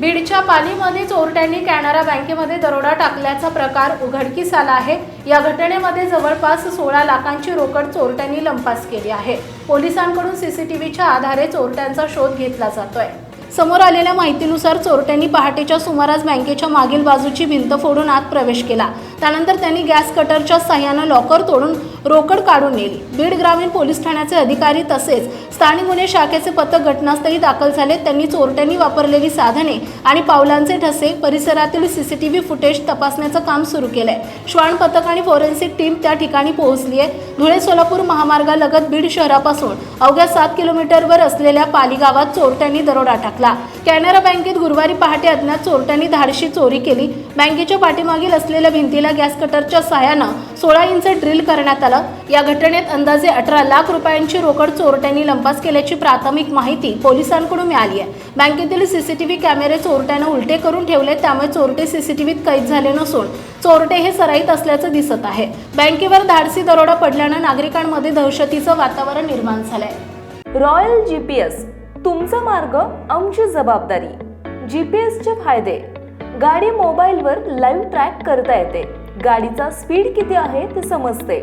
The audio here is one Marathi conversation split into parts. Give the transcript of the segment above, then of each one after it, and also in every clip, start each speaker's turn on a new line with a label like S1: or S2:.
S1: बीडच्या पालीमध्ये चोरट्यांनी कॅनरा बँकेमध्ये दरोडा टाकल्याचा प्रकार उघडकीस आला आहे. या घटनेमध्ये जवळपास सोळा लाखांची रोकड चोरट्यांनी लंपास केली आहे. पोलिसांकडून सीसीटीव्हीच्या आधारे चोरट्यांचा शोध घेतला जातोय. समोर आलेल्या माहितीनुसार चोरट्यांनी पहाटेच्या सुमारास बँकेच्या मागील बाजूची भिंत फोडून आत प्रवेश केला. त्यानंतर त्यांनी गॅस कटरच्या साह्यानं लॉकर तोडून रोकड काढून नेली. बीड ग्रामीण पोलीस ठाण्याचे अधिकारी तसेच स्थानिक गुन्हे शाखेचे पथक घटनास्थळी दाखल झाले. त्यांनी चोरट्यांनी वापरलेली साधने आणि पावलांचे ठसे परिसरातील सीसीटीव्ही फुटेज तपासण्याचं काम सुरू केलंय. श्वान पथक आणि फोरेन्सिक टीम त्या ठिकाणी पोहोचली आहे. धुळे सोलापूर महामार्गालगत बीड शहरापासून अवघ्या सात किलोमीटरवर असलेल्या पाली गावात चोरट्यांनी दरोडा टाकला. कॅनरा बँकेत गुरुवारी पहाटे अज्ञात चोरट्यांनी धाडशी चोरी केली. बँकेच्या पाठीमागील असलेल्या भिंतीला गॅस कटरच्या सहाय्यानं सोळा इंच ड्रिल करण्यात आलं या घटनेत अंदाजे अठरा लाख रुपयांची रोकड चोरट्यांनी लंपास केल्याची प्राथमिक माहिती पोलिसांकडून मिळाली आहे. बँकेतील सीसीटीव्ही कॅमेरे चोरट्यानं उलटे करून ठेवले त्यामुळे चोरटे सीसीटीव्हीत कैद झाले नसून चोरटे हे सराईत असल्याचं दिसत आहे. बँकेवर धाडसी दरोडा पडल्यानं नागरिकांमध्ये दहशतीचं वातावरण निर्माण झालंय.
S2: रॉयल जी पी एस तुमचा मार्ग आमची जबाबदारी. जी पी एसचे फायदे. गाडी मोबाईलवर लाईव्ह ट्रॅक करता येते. गाडीचा स्पीड किती आहे ते समजते.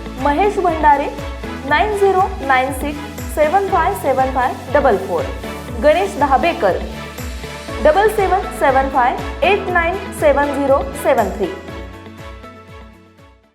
S2: Mahesh Bhandare nine zero nine six seven five seven five double four. Ganesh Dahabekar. Double seven seven five eight nine seven zero seven three.